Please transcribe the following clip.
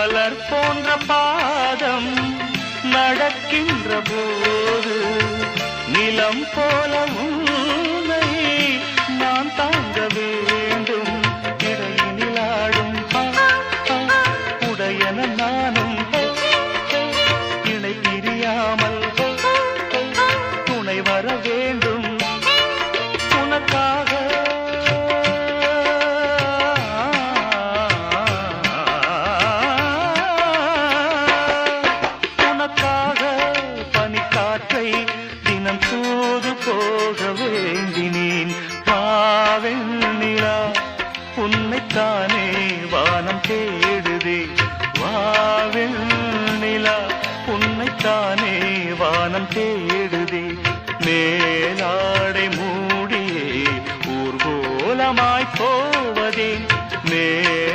மலர் போன்ற பாதம் நடக்கின்ற போது நிலம் போல உன்னை நான் தாங்க வேண்டும். இடையினில் ஆடும் உடையன நானும். இணை பிரியாம தினம் போது போக வேண்டினேன். பாவெண்ணிலா உன்னைத்தானே வானம் தேடுதே. வாவெண்ணிலா உன்னைத்தானே வானம் தேடுதே. மேலாடை மூடியே ஊர்கோலமாய் போவதேன்